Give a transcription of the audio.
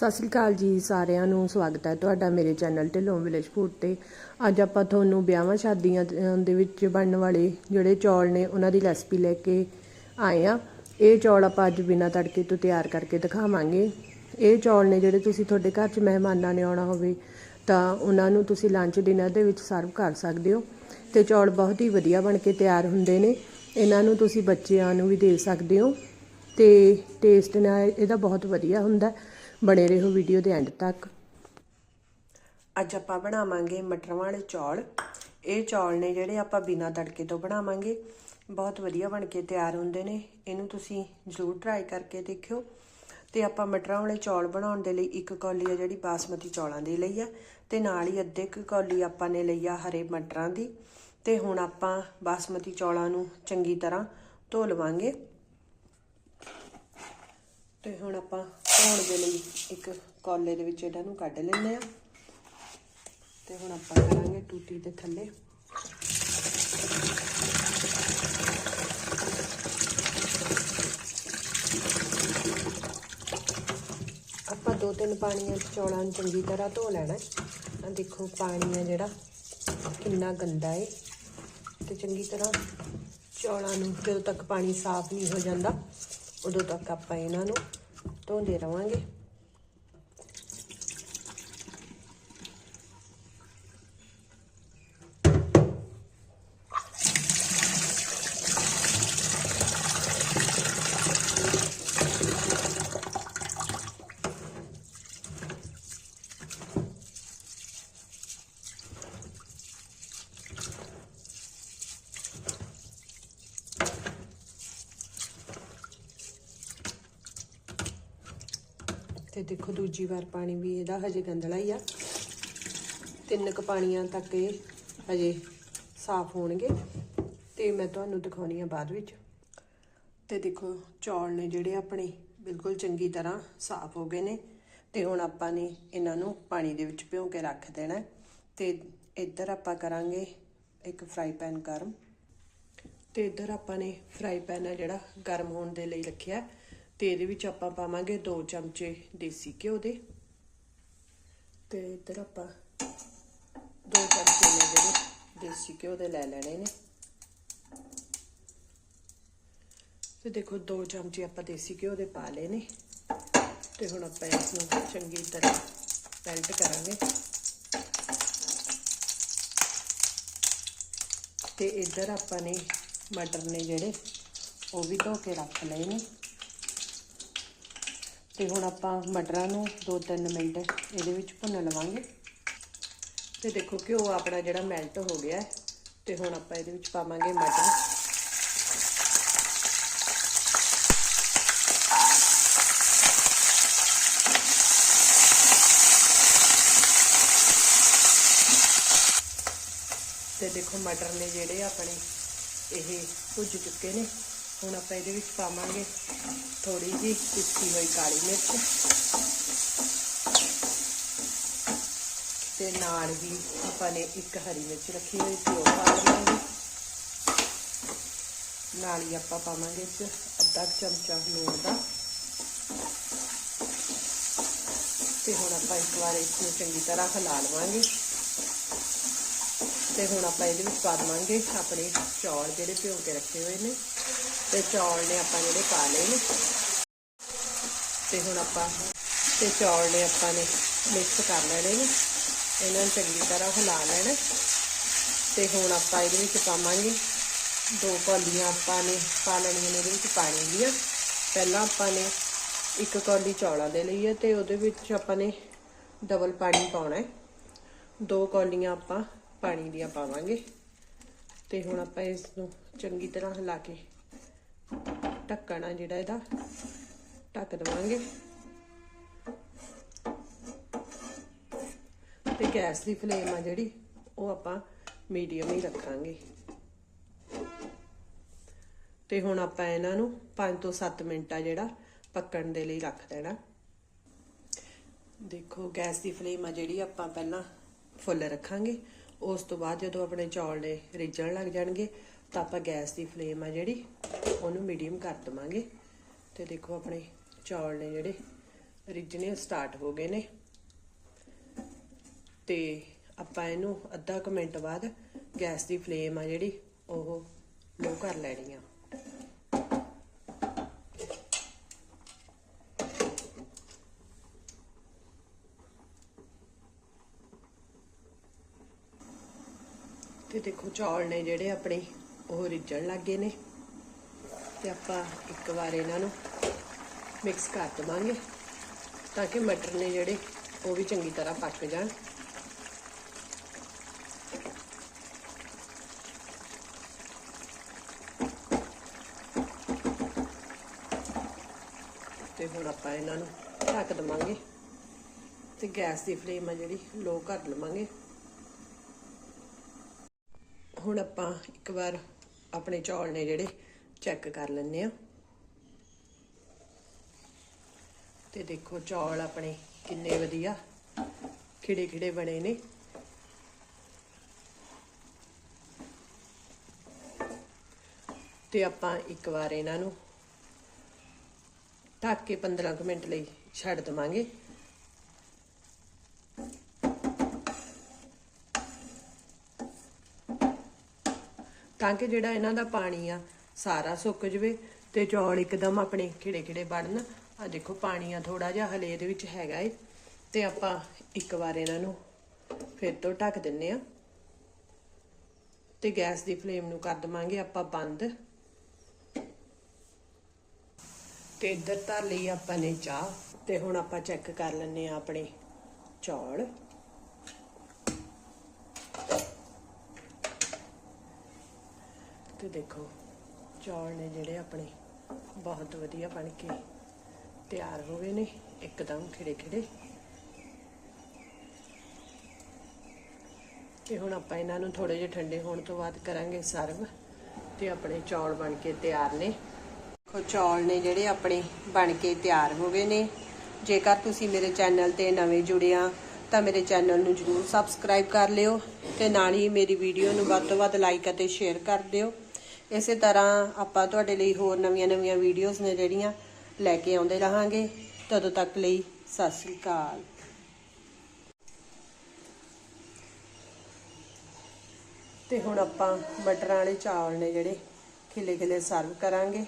ਸਤਿ ਸ੍ਰੀ ਅਕਾਲ ਜੀ ਸਾਰਿਆਂ ਨੂੰ, ਸਵਾਗਤ ਹੈ ਤੁਹਾਡਾ ਮੇਰੇ ਚੈਨਲ ਢਿੱਲੋਂ ਵਿਲੇਜ ਫੂਡ ਤੇ। ਅੱਜ ਆਪਾਂ ਤੁਹਾਨੂੰ ਵਿਆਹਾਂ ਸ਼ਾਦੀਆਂ ਦ- ਦੇ ਵਿੱਚ ਬਣਨ ਵਾਲੇ ਜਿਹੜੇ ਚੌਲ ਨੇ, ਉਹਨਾਂ ਦੀ ਰੈਸਪੀ ਲੈ ਕੇ ਆਏ ਆ ਇਹ ਚੌਲ ਆਪਾਂ ਅੱਜ ਬਿਨਾਂ ਤੜਕੇ ਤੋਂ ਤਿਆਰ ਕਰਕੇ ਦਿਖਾਵਾਂਗੇ। ਇਹ ਚੌਲ ਨੇ ਜਿਹੜੇ ਤੁਸੀਂ ਤੁਹਾਡੇ ਘਰ 'ਚ ਮਹਿਮਾਨਾਂ ਨੇ ਆਉਣਾ ਹੋਵੇ, ਤਾਂ ਉਹਨਾਂ ਨੂੰ ਤੁਸੀਂ ਲੰਚ ਡਿਨਰ ਦੇ ਵਿੱਚ ਸਰਵ ਕਰ ਸਕਦੇ ਹੋ। ਤੇ ਚੌਲ ਬਹੁਤ ਹੀ ਵਧੀਆ ਬਣ ਕੇ ਤਿਆਰ ਹੁੰਦੇ ਨੇ। ਇਹਨਾਂ ਨੂੰ ਤੁਸੀਂ ਬੱਚਿਆਂ ਨੂੰ ਵੀ ਦੇ ਸਕਦੇ ਹੋ। ਤੇ ਟੇਸਟ ਨਾਲ ਇਹਦਾ ਬਹੁਤ ਵਧੀਆ ਹੁੰਦਾ। ਬਣੇ ਰਹੋ ਵੀਡੀਓ ਦੇ ਐਂਡ ਤੱਕ। ਅੱਜ ਆਪਾਂ ਬਣਾਵਾਂਗੇ ਮਟਰਾਂ ਵਾਲੇ ਚੌਲ। ਇਹ ਚੌਲ ਨੇ ਜਿਹੜੇ ਆਪਾਂ ਬਿਨਾਂ ਤੜਕੇ ਤੋਂ ਬਣਾਵਾਂਗੇ। ਬਹੁਤ ਵਧੀਆ ਬਣ ਕੇ ਤਿਆਰ ਹੁੰਦੇ ਨੇ। ਇਹਨੂੰ ਤੁਸੀਂ ਜ਼ਰੂਰ ਟਰਾਈ ਕਰਕੇ ਦੇਖਿਓ। ਤੇ ਆਪਾਂ ਮਟਰਾਂ ਵਾਲੇ ਚੌਲ ਬਣਾਉਣ ਦੇ ਲਈ ਇੱਕ ਕੌਲੀ ਆ ਜਿਹੜੀ ਬਾਸਮਤੀ ਚੌਲਾਂ ਦੀ ਲਈ ਆ। ਤੇ ਨਾਲ ਹੀ ਅੱਧੇ ਕੁ ਕੌਲੀ ਆਪਾਂ ਨੇ ਲਈ ਆ ਹਰੇ ਮਟਰਾਂ ਦੀ। ਤੇ ਹੁਣ ਆਪਾਂ ਬਾਸਮਤੀ ਚੌਲਾਂ ਨੂੰ ਚੰਗੀ ਤਰ੍ਹਾਂ ਧੋ ਲਵਾਂਗੇ। ਤੇ ਹੁਣ ਆਪਾਂ ਧੋਣ ਦੇ ਲਈ ਇੱਕ ਕੌਲੇ ਦੇ ਵਿੱਚ ਇਹਨਾਂ ਨੂੰ ਕੱਢ ਲੈਂਦੇ ਆ ਤੇ ਹੁਣ ਆਪਾਂ ਕਰਾਂਗੇ ਟੂਟੀ ਦੇ ਥੱਲੇ। ਆਪਾਂ ਦੋ ਤਿੰਨ ਪਾਣੀਆਂ ਚੌਲਾਂ ਨੂੰ ਚੰਗੀ ਤਰ੍ਹਾਂ ਧੋ ਲੈਣਾ। ਆ ਦੇਖੋ ਪਾਣੀ ਆ ਜਿਹੜਾ ਕਿੰਨਾ ਗੰਦਾ ਏ। ਤੇ ਚੰਗੀ ਤਰ੍ਹਾਂ ਚੌਲਾਂ ਨੂੰ ਜਦੋਂ ਤੱਕ ਪਾਣੀ ਸਾਫ਼ ਨਹੀਂ ਹੋ ਜਾਂਦਾ, ਉਦੋਂ ਤੱਕ ਆਪਾਂ ਇਹਨਾਂ ਨੂੰ ਧੋਂਦੇ ਰਵਾਂਗੇ। ਤੇ ਦੇਖੋ ਦੂਜੀ ਵਾਰ ਪਾਣੀ ਵੀ ਇਹਦਾ ਹਜੇ ਗੰਦਲਾ ਹੀ ਆ। ਤਿੰਨ ਕ ਪਾਣੀਆਂ ਤੱਕ ਇਹ ਹਜੇ ਸਾਫ਼ ਹੋਣਗੇ ਤੇ ਮੈਂ ਤੁਹਾਨੂੰ ਦਿਖਾਉਣੀ ਆ ਬਾਅਦ ਵਿੱਚ। ਤੇ ਦੇਖੋ ਚੌਲ ਨੇ ਜਿਹੜੇ ਆਪਣੇ ਬਿਲਕੁਲ ਚੰਗੀ ਤਰ੍ਹਾਂ ਸਾਫ਼ ਹੋ ਗਏ ਨੇ ਤੇ ਹੁਣ ਆਪਾਂ ਨੇ ਇਹਨਾਂ ਨੂੰ ਪਾਣੀ ਦੇ ਵਿੱਚ ਭਿਓ ਕੇ ਰੱਖ ਦੇਣਾ ਹੈ। ਤੇ ਇੱਧਰ ਆਪਾਂ ਕਰਾਂਗੇ ਇੱਕ ਫਰਾਈ ਪੈਨ ਗਰਮ। ਤੇ ਇੱਧਰ ਆਪਾਂ ਨੇ ਫਰਾਈ ਪੈਨ ਆ ਜਿਹੜਾ ਗਰਮ ਹੋਣ ਦੇ ਲਈ ਰੱਖਿਆ ਤੇ ਇਹਦੇ ਵਿੱਚ ਆਪਾਂ ਪਾਵਾਂਗੇ 2 ਚਮਚੇ ਦੇਸੀ ਘਿਓ ਦੇ। ਤੇ ਇੱਧਰ ਆਪਾਂ 2 ਚਮਚੇ ਨੇ ਜਿਹੜੇ ਦੇਸੀ ਘਿਓ ਦੇ ਲੈ ਲੈਣੇ ਨੇ। ਤੇ ਦੇਖੋ 2 ਚਮਚੇ ਆਪਾਂ ਦੇਸੀ ਘਿਓ ਦੇ ਪਾ ਲਏ ਨੇ। ਤੇ ਹੁਣ ਆਪਾਂ ਇਸ ਨੂੰ ਚੰਗੀ ਤਰ੍ਹਾਂ ਪੈਲਟ ਕਰਾਂਗੇ। ਤੇ ਇੱਧਰ ਆਪਾਂ ਨੇ ਮਟਰ ਨੇ ਜਿਹੜੇ, ਉਹ ਵੀ ਧੋ ਕੇ ਰੱਖ ਲਏ ਨੇ। ਤੇ ਹੁਣ ਆਪਾਂ ਮਟਰਾਂ ਨੂੰ 2-3 ਮਿੰਟ ਇਹਦੇ ਵਿੱਚ ਭੁੰਨ ਲਵਾਂਗੇ। ਤੇ ਦੇਖੋ ਘਿਓ ਆਪਣਾ ਜਿਹੜਾ ਮੈਲਟ ਹੋ ਗਿਆ ਹੈ, ਤੇ ਹੁਣ ਆਪਾਂ ਇਹਦੇ ਵਿੱਚ ਪਾਵਾਂਗੇ ਮਟਰ। ਤੇ ਦੇਖੋ ਮਟਰ ਨੇ ਜਿਹੜੇ ਆਪਣੇ ਇਹ ਭੁੱਜ ਚੁੱਕੇ ਨੇ, ਹੁਣ ਆਪਾਂ ਇਹਦੇ ਵਿੱਚ ਪਾਵਾਂਗੇ ਥੋੜੀ ਜਿਹੀ ਪਿਸੀ ਹੋਈ ਕਾਲੀ ਮਿਰਚ। ਤੇ ਨਾਲ ਵੀ ਆਪਾਂ ਨੇ ਇੱਕ ਹਰੀ ਮਿਰਚ ਰੱਖੀ ਹੋਈ ਸੀ, ਉਹ ਪਾ ਲਵਾਂਗੇ ਨਾਲ ਹੀ ਆਪਾਂ ਪਾਵਾਂਗੇ ਇਸ ਅੱਧਾ ਕੁ ਚਮਚਾ ਲੂਣ ਦਾ। ਤੇ ਹੁਣ ਆਪਾਂ ਇੱਕ ਵਾਰ ਇਸ ਨੂੰ ਚੰਗੀ ਤਰ੍ਹਾਂ ਹਿਲਾ ਲਵਾਂਗੇ। ਤੇ ਹੁਣ ਆਪਾਂ ਇਹਦੇ ਵਿੱਚ ਪਾ ਦਵਾਂਗੇ ਆਪਣੇ ਚੌਲ ਜਿਹੜੇ ਭਿਓ ਕੇ ਰੱਖੇ ਹੋਏ ਨੇ। ਤੇ ਚੌਲ ਨੇ ਆਪਾਂ ਜਿਹੜੇ ਪਾ ਲਏ ਨੇ। ਤੇ ਹੁਣ ਆਪਾਂ ਤੇ ਚੌਲ ਨੇ ਆਪਾਂ ਨੇ ਮਿਕਸ ਕਰ ਲੈਣੇ ਨੇ। ਇਹਨਾਂ ਨੂੰ ਚੰਗੀ ਤਰ੍ਹਾਂ ਹਿਲਾ ਲੈਣਾ। ਤੇ ਹੁਣ ਆਪਾਂ ਇਹਦੇ ਵਿੱਚ ਪਾਵਾਂਗੇ ਦੋ ਕੌਲੀਆਂ ਆਪਾਂ ਨੇ ਪਾ ਲੈਣੀਆਂ ਨੇ ਇਹਦੇ ਵਿੱਚ ਪਾਣੀ ਦੀਆਂ। ਪਹਿਲਾਂ ਆਪਾਂ ਨੇ ਇੱਕ ਕੌਲੀ ਚੌਲਾਂ ਦੇ ਲਈ ਹੈ ਤੇ ਉਹਦੇ ਵਿੱਚ ਆਪਾਂ ਨੇ ਡਬਲ ਪਾਣੀ ਪਾਉਣਾ ਹੈ। ਦੋ ਕੌਲੀਆਂ ਆਪਾਂ ਪਾਣੀ ਦੀਆਂ ਪਾਵਾਂਗੇ। ਤੇ ਹੁਣ ਆਪਾਂ ਇਸ ਨੂੰ ਚੰਗੀ ਤਰ੍ਹਾਂ ਹਿਲਾ ਕੇ ਢੱਕਣ ਆ ਜਿਹੜਾ ਇਹਦਾ। ਢੱਕ ਦਵਾਂਗੇ। ਤੇ ਗੈਸ ਦੀ ਫਲੇਮ ਆ ਜਿਹੜੀ, ਉਹ ਆਪਾਂ ਮੀਡੀਅਮ ਹੀ ਰੱਖਾਂਗੇ। ਤੇ ਹੁਣ ਆਪਾਂ ਇਹਨਾਂ ਨੂੰ 5 ਤੋਂ 7 ਮਿੰਟ ਆ ਜਿਹੜਾ ਪੱਕਣ ਦੇ ਲਈ ਰੱਖ ਦੇਣਾ। ਦੇਖੋ, ਗੈਸ ਦੀ ਫਲੇਮ ਆ ਜਿਹੜੀ, ਆਪਾਂ ਪਹਿਲਾਂ ਫੁੱਲ ਰੱਖਾਂਗੇ। ਉਸ ਤੋਂ ਬਾਅਦ ਜਦੋਂ ਆਪਣੇ ਚੌਲ ਨੇ ਰਿੱਝਣ ਲੱਗ ਜਾਣਗੇ, ਤਾਂ ਆਪਾਂ ਗੈਸ ਦੀ ਫਲੇਮ ਆ ਜਿਹੜੀ ਉਹਨੂੰ ਮੀਡੀਅਮ ਕਰ ਦਵਾਂਗੇ। ਤੇ ਦੇਖੋ ਆਪਣੇ ਚੌਲ ਨੇ ਜਿਹੜੇ ਰਿੱਝਣੇ ਸਟਾਰਟ ਹੋ ਗਏ ਨੇ। ਤੇ ਆਪਾਂ ਇਹਨੂੰ ਅੱਧਾ ਕੁ ਮਿੰਟ ਬਾਅਦ ਗੈਸ ਦੀ ਫਲੇਮ ਆ ਜਿਹੜੀ, ਉਹ ਲੋ ਕਰ ਲੈਣੀ ਆ। ਤੇ ਦੇਖੋ ਚੌਲ ਨੇ ਜਿਹੜੇ ਆਪਣੇ ਉਹ ਰਿੱਝਣ ਲੱਗੇ ਨੇ। ਤੇ ਆਪਾਂ ਇੱਕ ਵਾਰ ਇਹਨਾਂ ਨੂੰ ਮਿਕਸ ਕਰ ਦਵਾਂਗੇ ਤਾਂ ਕਿ ਮਟਰ ਨੇ ਜਿਹੜੇ ਉਹ ਵੀ ਚੰਗੀ ਤਰ੍ਹਾਂ ਪੱਕ ਜਾਣ। ਤੇ ਹੁਣ ਆਪਾਂ ਇਹਨਾਂ ਨੂੰ ਢੱਕ ਦਵਾਂਗੇ ਤੇ ਗੈਸ ਦੀ ਫਲੇਮ ਆ ਜਿਹੜੀ ਲੋ ਕਰ ਲਵਾਂਗੇ। ਹੁਣ ਆਪਾਂ ਇੱਕ ਵਾਰ ਆਪਣੇ ਚੌਲ ਨੇ ਜਿਹੜੇ ਚੈੱਕ ਕਰ ਲੈਂਦੇ ਆ। ਤੇ ਦੇਖੋ ਚੌਲ ਆਪਣੇ ਕਿੰਨੇ ਵਧੀਆ ਖਿੜੇ ਖਿੜੇ ਬਣੇ ਨੇ। ਤੇ ਆਪਾਂ ਇੱਕ ਵਾਰ ਇਹਨਾਂ ਨੂੰ ਢੱਕ ਕੇ 15 ਕੁ ਮਿੰਟ ਲਈ ਛੱਡ ਦਵਾਂਗੇ। ਤਾਂ ਕਿ ਜਿਹੜਾ ਇਹਨਾਂ ਦਾ ਪਾਣੀ ਆ ਸਾਰਾ ਸੁੱਕ ਜਵੇ ਤੇ ਚੌਲ ਇੱਕਦਮ ਆਪਣੇ ਖਿੜੇ ਖਿੜੇ ਬਣਨ। ਆ ਦੇਖੋ ਪਾਣੀ ਆ ਥੋੜਾ ਜਿਹਾ ਹਲੇ ਇਹਦੇ ਵਿੱਚ ਹੈਗਾ ਏ। ਤੇ ਆਪਾਂ ਇੱਕ ਵਾਰ ਇਹਨਾਂ ਨੂੰ ਫਿਰ ਤੋਂ ਢੱਕ ਦਿੰਨੇ ਆ। ਤੇ ਗੈਸ ਦੀ ਫਲੇਮ ਨੂੰ ਕਰ ਦਵਾਂਗੇ ਆਪਾਂ ਬੰਦ। ਤੇ ਇੱਧਰ ਧਰ ਲਈ ਆਪਾਂ ਨੇ ਚਾਹ। ਤੇ ਹੁਣ ਆਪਾਂ ਚੈੱਕ ਕਰ ਲੈਨੇ ਆ ਆਪਣੇ ਚੌਲ। ਤੇ ਦੇਖੋ ਚੌਲ ਨੇ ਜਿਹੜੇ ਆਪਣੇ ਬਹੁਤ ਵਧੀਆ ਬਣ ਕੇ ਤਿਆਰ ਹੋ ਗਏ ਨੇ, ਇੱਕਦਮ ਖਿੜੇ ਖਿੜੇ। ਤੇ ਹੁਣ ਆਪਾਂ ਇਹਨਾਂ ਨੂੰ ਥੋੜੇ ਜਿਹਾ ਠੰਡੇ ਹੋਣ ਤੋਂ ਬਾਅਦ ਕਰਾਂਗੇ ਸਰਵ ਤੇ ਆਪਣੇ ਚੌਲ ਬਣ ਕੇ ਤਿਆਰ ਨੇ। ਦੇਖੋ, ਚੌਲ ਨੇ ਜਿਹੜੇ ਆਪਣੇ ਬਣ ਕੇ ਤਿਆਰ ਹੋ ਗਏ ਨੇ। ਜੇਕਰ ਤੁਸੀਂ ਮੇਰੇ ਚੈਨਲ ਤੇ ਨਵੇਂ ਜੁੜੇ ਆ, ਤਾਂ ਮੇਰੇ ਚੈਨਲ ਨੂੰ ਜਰੂਰ ਸਬਸਕ੍ਰਾਈਬ ਕਰ ਲਿਓ ਤੇ ਨਾਲ ਹੀ ਮੇਰੀ ਵੀਡੀਓ ਨੂੰ ਵੱਧ ਤੋਂ ਵੱਧ ਲਾਈਕ ਅਤੇ ਸ਼ੇਅਰ ਕਰ ਦਿਓ। ਇਸੇ ਤਰ੍ਹਾਂ ਆਪਾਂ ਤੁਹਾਡੇ ਲਈ ਹੋਰ ਨਵੀਆਂ-ਨਵੀਆਂ ਵੀਡੀਓਜ਼ ਨੇ ਜਿਹੜੀਆਂ ਲੈ ਕੇ ਆਉਂਦੇ ਰਹਾਂਗੇ। ਤਦੋਂ ਤੱਕ ਲਈ ਸਤਿ ਸ੍ਰੀ ਅਕਾਲ। ਤੇ ਹੁਣ ਆਪਾਂ ਮਟਰਾਂ ਵਾਲੇ ਚਾਵਲ ਨੇ ਜਿਹੜੇ ਖਿਲੇ ਖਿਲੇ ਸਰਵ ਕਰਾਂਗੇ।